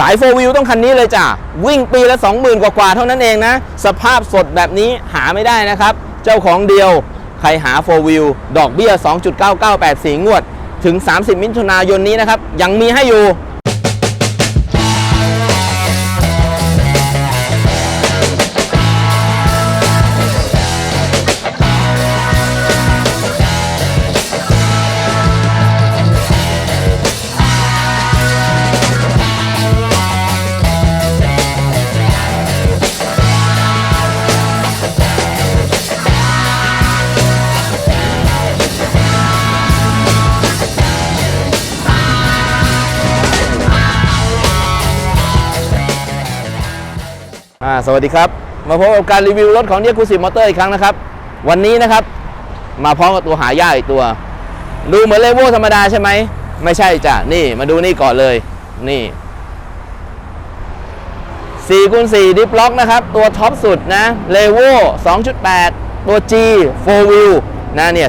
สายโฟวิวต้องคันนี้เลยจ้ะ วิ่งปีละ 20,000 กว่าๆเท่านั้นเองนะ สภาพสดแบบนี้หาไม่ได้นะครับ เจ้าของเดียวใครหาโฟวิวดอกเบี้ย 2.9984 งวด ถึง 30 มิถุนายนนี้นะครับ ยังมีให้อยู่ สวัสดีครับ มาพบกับการรีวิวรถของเดียคูสิมอเตอร์อีกครั้งนะครับ วันนี้นะครับ มาพร้อมกับตัวหายากอีกตัว ดูเหมือนเลโวธรรมดาใช่ไหม ไม่ใช่จ้ะ นี่มาดูนี่ก่อนเลย นี่4คูณ4ดิฟล็อกนะครับ ตัวท็อปสุดนะเลโว2.8 ตัว G 4 wheel นะเนี่ย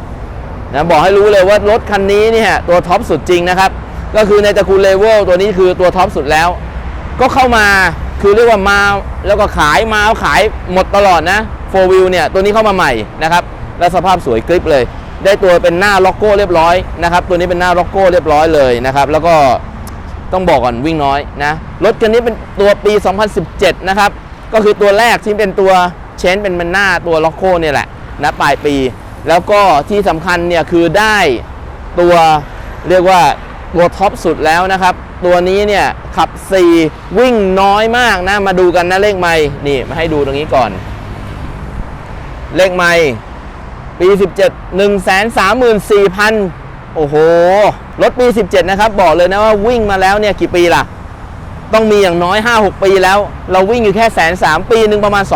2.8 นะบอกให้รู้เลยว่ารถคันนี้เนี่ยตัวท็อปสุดจริงนะครับ ก็คือในตระกูลเลเวลตัวนี้คือตัวท็อปสุดแล้ว ก็เข้ามา คือเรียกว่ามาแล้วก็ขายมาขายหมดตลอดนะโฟวิวเนี่ยตัวนี้เข้ามาใหม่นะครับและสภาพสวยกริปเลย ได้ตัวเป็นหน้าล็อกโก้เรียบร้อยนะครับตัวนี้เป็นหน้าล็อกโก้เรียบร้อยเลยนะครับแล้วก็ต้องบอกก่อนวิ่งน้อยนะรถคันนี้เป็นตัวปี 2017 นะครับก็คือตัวแรกที่เป็นตัวเชนเป็นมันหน้าตัวล็อกโก้เนี่ยแหละนะปลายปี แล้วก็ที่สำคัญเนี่ยคือได้ตัวเรียกว่าตัวท็อปสุดแล้วนะครับ ตัวนี้เนี่ยขับ 4 วิ่งน้อยมากนะ มาดูกันนะเลขไม่นี่มาให้ดูตรงนี้ก่อน เลขไม่ปี 17 1 3 4 0 0 0 โอ้โห รถปี 17 นะครับ บอกเลยนะว่าวิ่งมาแล้วเนี่ยกี่ปีล่ะ ต้องมีอย่างน้อย 5-6 ปีแล้ว เราวิ่งอยู่แค่แสนสามปีหนึ่งประมาณ 20,000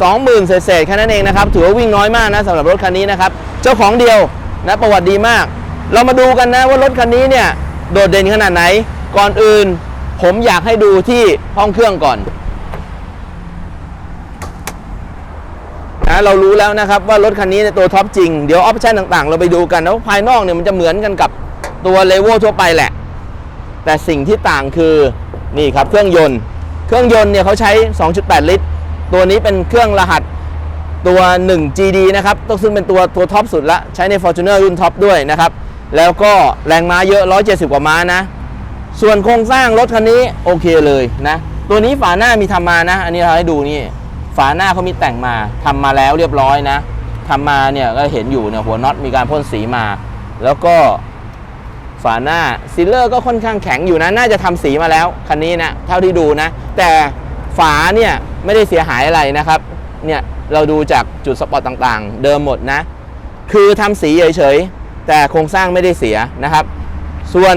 20,000เศษๆแค่นั้นเองนะครับ ถือว่าวิ่งน้อยมากนะสำหรับรถคันนี้นะครับ เจ้าของเดียวนะประวัติดีมาก เรามาดูกันนะว่ารถคันนี้เนี่ย โดดเด่นขนาดไหน ก่อนอื่น ผมอยากให้ดูที่ห้องเครื่องก่อนนะเรารู้แล้วนะครับว่ารถคันนี้เนี่ยตัวท็อปจริง เดี๋ยวออปชั่นต่างๆ เราไปดูกันนะว่าภายนอกเนี่ยมันจะเหมือนกันกับตัวเลเวลทั่วไปแหละ แต่สิ่งที่ต่างคือนี่ครับเครื่องยนต์ เครื่องยนต์เนี่ยเขาใช้ 2.8 ลิตร ตัวนี้เป็นเครื่องรหัสตัว 1 GD นะครับต้องซึ่งเป็นตัวตัวท็อปสุดละ ใช้ใน Fortuner รุ่นท็อปด้วยนะครับ แล้วก็แรงม้าเยอะ 170 กว่าม้านะ ส่วนโครงสร้างรถคันนี้โอเคเลยนะ ตัวนี้ฝาหน้ามีทำมานะ อันนี้เราให้ดูนี่ ฝาหน้าเขามีแต่งมาทำมาแล้วเรียบร้อยนะทำมาเนี่ยก็เห็นอยู่เนี่ยหัวน็อตมีการพ่นสีมา แล้วก็ฝาหน้าซิลเลอร์ก็ค่อนข้างแข็งอยู่นะ น่าจะทำสีมาแล้วคันนี้นะ เท่าที่ดูนะ แต่ฝาเนี่ยไม่ได้เสียหายอะไรนะครับ เนี่ยเราดูจากจุดสปอตต่างๆ เดิมหมดนะ คือทำสีเฉยๆ แต่โครงสร้างไม่ได้เสียนะครับ ส่วน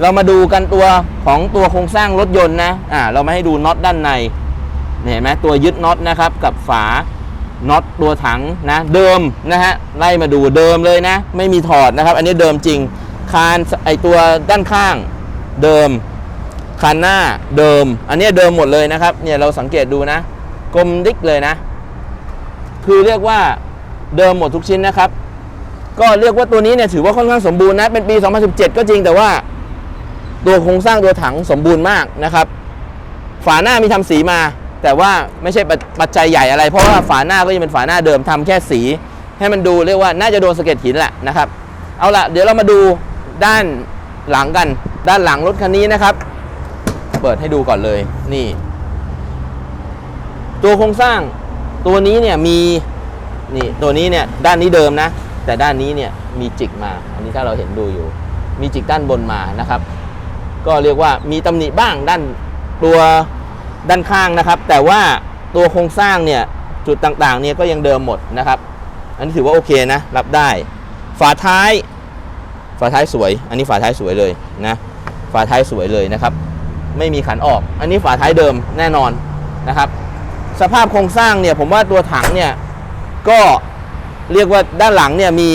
เรามาดูกันตัวของตัวโครงสร้างรถยนต์นะอ่าเรามาให้ดูน็อตด้านในเห็นไหมตัวยึดน็อตนะครับกับฝาน็อตตัวถังนะเดิมนะฮะไล่มาดูเดิมเลยนะ ไม่มีถอดนะครับ อันนี้เดิมจริงคานไอตัวด้านข้างเดิมคานหน้าเดิม อันนี้เดิมหมดเลยนะครับเนี่ยเราสังเกตดูนะกลมดิกเลยนะ คือเรียกว่าเดิมหมดทุกชิ้นนะครับ ก็เรียกว่าตัวนี้เนี่ยถือว่าค่อนข้างสมบูรณ์นะ เป็นปี 2017 ก็จริงแต่ว่า ตัวโครงสร้างตัวถังสมบูรณ์มากนะครับ ฝาหน้ามีทำสีมา แต่ว่าไม่ใช่ปัจปัจจัยใหญ่อะไร เพราะว่าฝาหน้าก็ยังเป็นฝาหน้าเดิมทำแค่สี ให้มันดูเรียกว่าน่าจะโดนสะเก็ดหินแหละนะครับ เอาละเดี๋ยวเรามาดูด้านหลังกัน ด้านหลังรถคันนี้นะครับ เปิดให้ดูก่อนเลยนี่ ตัวโครงสร้างตัวนี้เนี่ยมีนี่ตัวนี้เนี่ยด้านนี้เดิมนะ แต่ด้านนี้เนี่ยมีจิกมา อันนี้ถ้าเราเห็นดูอยู่ มีจิกด้านบนมานะครับ ก็เรียกว่ามีตำหนิบ้างด้านตัวด้านข้างนะครับ แต่ว่าตัวโครงสร้างเนี่ยจุดต่างๆเนี่ยก็ยังเดิมหมดนะครับ อันนี้ถือว่าโอเคนะ รับได้ ฝาท้าย ฝาท้ายสวย อันนี้ฝาท้ายสวยเลยนะฝาท้ายสวยเลยนะครับ ไม่มีขันออก อันนี้ฝาท้ายเดิมแน่นอนนะครับ สภาพโครงสร้างเนี่ยผมว่าตัวถังเนี่ยก็ เรียกว่าด้านหลังเนี่ยมี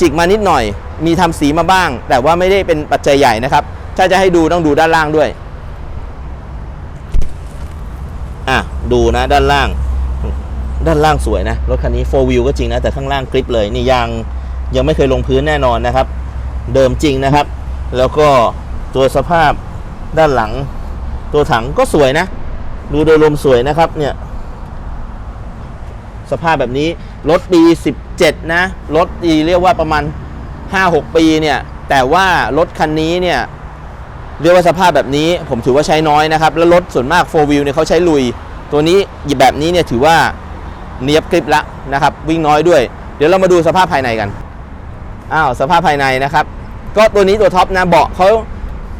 จิกมานิดหน่อย มีทำสีมาบ้าง แต่ว่าไม่ได้เป็นปัจจัยใหญ่นะครับ ถ้าจะให้ดูต้องดูด้านล่างด้วยอะดูนะด้านล่าง ด้านล่างสวยนะรถคันนี้4 wheel ก็จริงนะ แต่ข้างล่างกริปเลยนี่ยางยังไม่เคยลงพื้นแน่นอนนะครับ เดิมจริงนะครับ แล้วก็ตัวสภาพด้านหลัง ตัวถังก็สวยนะ ดูโดยรวมสวยนะครับเนี่ยสภาพแบบนี้ รถปี 17 นะ รถปีเรียกว่าประมาณ 5-6 ปีเนี่ย แต่ว่ารถคันนี้เนี่ย เรียกว่าสภาพแบบนี้ผมถือว่าใช้น้อยนะครับ แล้วรถส่วนมาก4 wheel เนี่ยเขาใช้ลุย ตัวนี้หยิบแบบนี้เนี่ยถือว่าเนียบกริบละนะครับ วิ่งน้อยด้วย เดี๋ยวเรามาดูสภาพภายในกัน อ้าว สภาพภายในนะครับ ก็ตัวนี้ตัวท็อปนะ เบาะเขา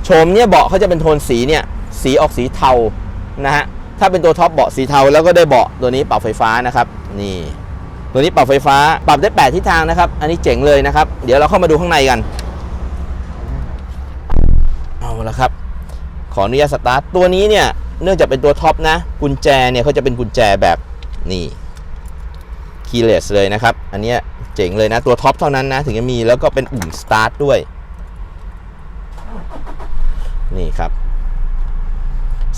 โฉมเนี่ยเบาะเขาจะเป็นโทนสีเนี่ย สีออกสีเทานะฮะ ถ้าเป็นตัวท็อปเบาะสีเทาแล้วก็ได้เบาะตัวนี้เปรับไฟฟ้านะครับ นี่ ตัวนี้ปรับไฟฟ้าปรับได้ 8 ทิศทางนะครับ อันนี้เจ๋งเลยนะครับ เดี๋ยวเราเข้ามาดูข้างในกัน เอาละครับ ขออนุญาตสตาร์ท ตัวนี้เนี่ย เนื่องจากเป็นตัวท็อปนะ กุญแจเนี่ยเขาจะเป็นกุญแจแบบนี่คีย์เลสเลยนะครับ อันนี้เจ๋งเลยนะ ตัวท็อปเท่านั้นนะ ถึงจะมีแล้วก็เป็นปุ่มสตาร์ทด้วย นี่ครับ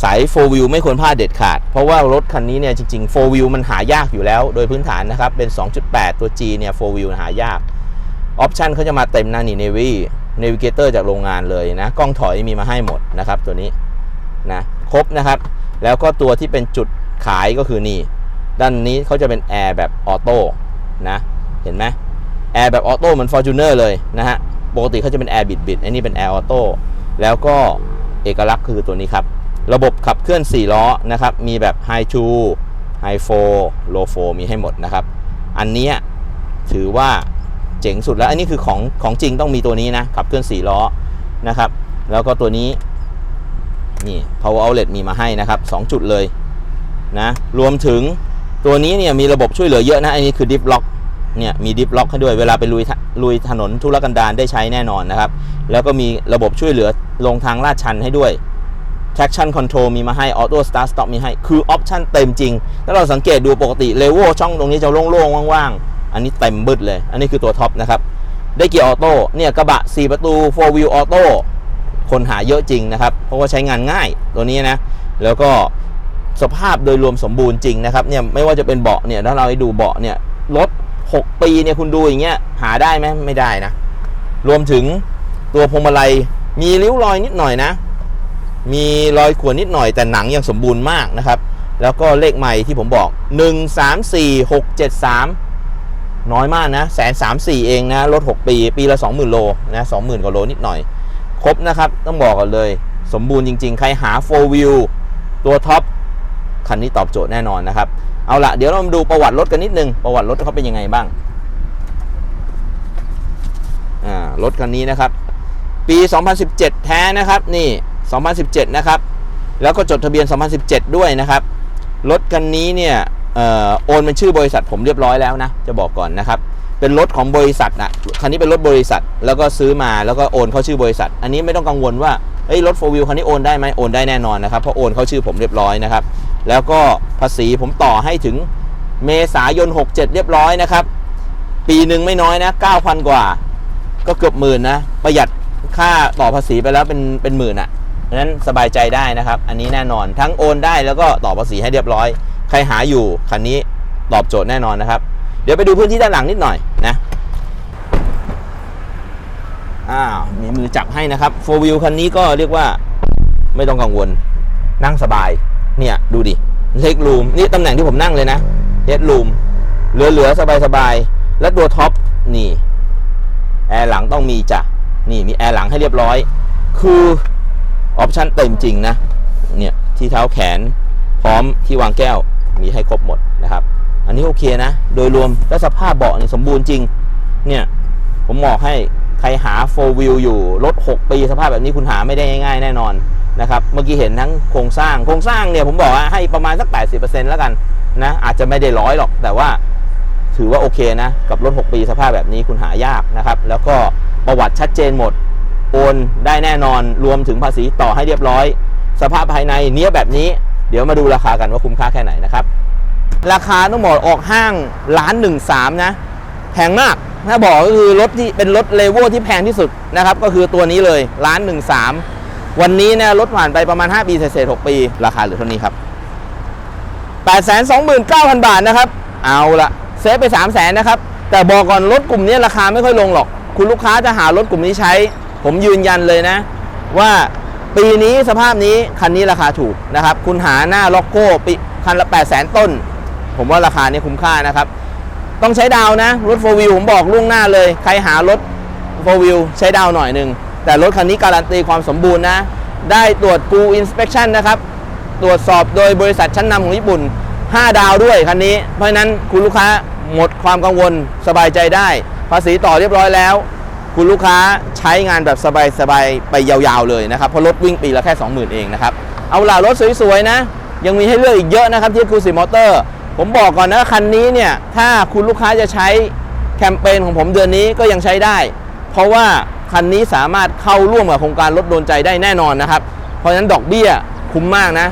สาย4 wheel ไม่ควรพลาดเด็ดขาด เพราะว่ารถคันนี้เนี่ยจริงๆ4 wheel มันหายากอยู่แล้ว โดยพื้นฐานนะครับ เป็น 2.8 ตัว G เนี่ย4 wheel หายาก ออปชันเขาจะมาเต็มนะนี่ Navy Navigator จากโรงงานเลยนะ กล้องถอยมีมาให้หมดนะครับ ตัวนี้นะครบนะครับ แล้วก็ตัวที่เป็นจุดขายก็คือนี่ ด้านนี้เขาจะเป็นแอร์แบบออโต้นะเห็นไหมแอร์แบบออโต้เหมือน Fortuner เลยนะฮะปกติเขาจะเป็นแอร์บิดบิดอันนี้เป็นแอร์ออโต้แล้วก็เอกลักษณ์คือตัวนี้ครับ ระบบขับเคลื่อน 4 ล้อนะครับ มีแบบ High 2 High 4 Low 4 มีให้หมดนะครับ อันนี้ถือว่าเจ๋งสุดแล้ว อันนี้คือของของจริงต้องมีตัวนี้นะ ขับเคลื่อน 4 ล้อนะครับ แล้วก็ตัวนี้ นี่ power outlet มีมาให้นะครับ 2 จุดเลยนะ รวมถึงตัวนี้เนี่ยมีระบบช่วยเหลือเยอะนะ อันนี้คือ dip lock เนี่ยมี dip lock ให้ด้วยเวลาไปลุยลุยถนนทุรกันดารได้ใช้แน่นอนนะครับ แล้วก็มีระบบช่วยเหลือลงทางลาดชันให้ด้วย traction control มีมาให้ auto start stop มีให้ คือออปชันเต็มจริง ถ้าเราสังเกตดูปกติเลเวลช่องตรงนี้จะโล่งๆ ว่างๆ อันนี้เต็มบึดเลย อันนี้คือตัวท็อปนะครับ ได้เกียร์ออโต้ เนี่ยกระบะ 4 ประตู 4 wheel auto คนหาเยอะจริงนะครับ เพราะว่าใช้งานง่ายตัวนี้นะ แล้วก็สภาพโดยรวมสมบูรณ์จริงนะครับ เนี่ยไม่ว่าจะเป็นเบาะเนี่ย ถ้าเราให้ดูเบาะเนี่ยรถ 6 ปีเนี่ยคุณดูอย่างเงี้ยหาได้ไหมไม่ได้นะ รวมถึงตัวพวงมาลัยมีริ้วรอยนิดหน่อยนะ มีรอยข่วนนิดหน่อยแต่หนังยังสมบูรณ์มากนะครับ แล้วก็เลขใหม่ที่ผมบอก 1 3 4 6 7 3 น้อยมากนะแสนสามสี่เองนะรถ 6 ปี ปีละ 20,000 โลนะ20,000 กว่าโลนิดหน่อย ครบนะครับ ต้องบอกกันเลย สมบูรณ์จริง ๆ ใครหา 4 wheel ตัวท็อปคันนี้ตอบโจทย์แน่นอนนะครับ เอาละเดี๋ยวเรามาดูประวัติรถกันนิดนึง ประวัติรถเขาเป็นยังไงบ้างอ่ารถคันนี้นะครับ ปี 2017 แท้นะครับ นี่ 2017 นะครับ แล้วก็จดทะเบียน 2017 ด้วยนะครับ รถคันนี้เนี่ยออโอนเป็นชื่อบริษัทผมเรียบร้อยแล้วนะ จะบอกก่อนนะครับ เป็นรถของบริษัทนะคันนี้เป็นรถบริษัท แล้วก็ซื้อมาแล้วก็โอนเข้าชื่อบริษัท อันนี้ไม่ต้องกังวลว่าเฮ้ยรถโฟวิวคันนี้โอนได้ไหมโอนได้แน่นอนนะครับ เพราะโอนเข้าชื่อผมเรียบร้อยนะครับ แล้วก็ภาษีผมต่อให้ถึงเมษายน 67 เรียบร้อยนะครับ ปีหนึ่งไม่น้อยนะ 9,000 กว่า ก็เกือบหมื่นนะ ประหยัดค่าต่อภาษีไปแล้วเป็นเป็นหมื่นอะ เพราะฉะนั้นสบายใจได้นะครับ อันนี้แน่นอนทั้งโอนได้แล้วก็ต่อภาษีให้เรียบร้อย ใครหาอยู่คันนี้ตอบโจทย์แน่นอนนะครับ เดี๋ยวไปดูพื้นที่ด้านหลังนิดหน่อยนะอ้าวมีมือจับให้นะครับโฟวิวคันนี้ก็เรียกว่าไม่ต้องกังวล นั่งสบาย เนี่ยดูดิเล็กรูมนี่ตำแหน่งที่ผมนั่งเลยนะเฮดรูมเหลือๆสบายๆและตัวท็อปนี่แอร์หลังต้องมีจ้ะนี่มีแอร์หลังให้เรียบร้อย คือ ออปชั่นเต็มจริงนะ เนี่ย ที่เท้าแขนพร้อมที่วางแก้วมีให้ครบหมดนะครับ อันนี้โอเคนะ โดยรวมและสภาพเบาะนี่สมบูรณ์จริง เนี่ย ผมบอกให้ใครหา 4 wheel อยู่ รถ 6 ปีสภาพแบบนี้คุณหาไม่ได้ง่ายๆ แน่นอนนะครับ เมื่อกี้เห็นทั้งโครงสร้าง โครงสร้างเนี่ยผมบอกว่าให้ประมาณสัก 80%แล้วกันนะ อาจจะไม่ได้ร้อยหรอก แต่ว่าถือว่าโอเคนะ กับรถ 6 ปีสภาพแบบนี้คุณหายากนะครับ แล้วก็ประวัติชัดเจนหมด โอนได้แน่นอนรวมถึงภาษีต่อให้เรียบร้อย สภาพภายในเนี้ยแบบนี้ เดี๋ยวมาดูราคากันว่าคุ้มค่าแค่ไหนนะครับ ราคาต้องบอกออกห้างล้านหนึ่งสามนะแพงมากถ้าบอกก็คือรถที่เป็นรถเลเวลที่แพงที่สุดนะครับก็คือตัวนี้เลยล้านหนึ่งสามวันนี้นะรถผ่านไปประมาณ 5 ปีเศษๆ6ปี ราคาเหลือเท่านี้ครับ829,000 บาทนะครับ เอาละเซฟไป 3 0 0 0 0นนะครับ แต่บอกก่อนรถกลุ่มนี้ราคาไม่ค่อยลงหรอก คุณลูกค้าจะหารถกลุ่มนี้ใช้ ผมยืนยันเลยนะ ว่าปีนี้สภาพนี้คันนี้ราคาถูกนะครับ คุณหาหน้าล็อกโก้ปีคันละ8 0 0 0 0 0ต้น ผมว่าราคานี้คุ้มค่านะครับ ต้องใช้ดาวนะ รถ4 w h e e l ผมบอกล่วงหน้าเลย ใครหารถ4 w h e e l ใช้ดาวหน่อยหนึ่ง แต่รถคันนี้การันตีความสมบูรณ์นะ ได้ตรวจ Go Inspection นะครับ ตรวจสอบโดยบริษัทชั้นนำของญี่ปุ่น 5 ดาวด้วยคันนี้ เพราะฉะนั้นคุณลูกค้าหมดความกังวลสบายใจได้ ภาษีต่อเรียบร้อยแล้ว คุณลูกค้าใช้งานแบบสบายๆไปยาวๆเลยนะครับ เพราะรถวิ่งปีละแค่ 20,000 เองนะครับ เอาล่ะรถสวยๆนะ ยังมีให้เลือกอีกเยอะนะครับที่คูสิมอเตอร์ ผมบอกก่อนนะคันนี้เนี่ย ถ้าคุณลูกค้าจะใช้แคมเปญของผมเดือนนี้ก็ยังใช้ได้ เพราะว่าคันนี้สามารถเข้าร่วมกับโครงการลดโดนใจได้แน่นอนนะครับ เพราะฉะนั้นดอกเบี้ยคุ้มมากนะ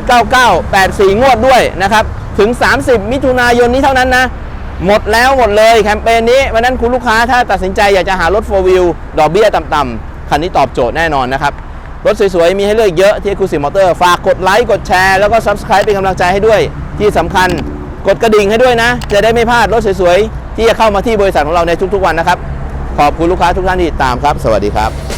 2.99 84 งวดด้วยนะครับ ถึง 30 มิถุนายนนี้เท่านั้นนะ หมดแล้วหมดเลยแคมเปญนี้วันนั้นคุณลูกค้าถ้าตัดสินใจอยากจะหารถ4 wheel ดอกเบี้ยต่ำๆคันนี้ตอบโจทย์แน่นอนนะครับ รถสวยๆ มีให้เลือกเยอะที่คูสิมอเตอร์ฝากกดไลค์กดแชร์แล้วก็ Subscribe เป็นกำลังใจให้ด้วย ที่สำคัญกดกระดิ่งให้ด้วยนะ จะได้ไม่พลาดรถสวยๆ ที่จะเข้ามาที่บริษัทของเราในทุกๆวันนะครับ ขอบคุณลูกค้าทุกท่านที่ติดตามครับ สวัสดีครับ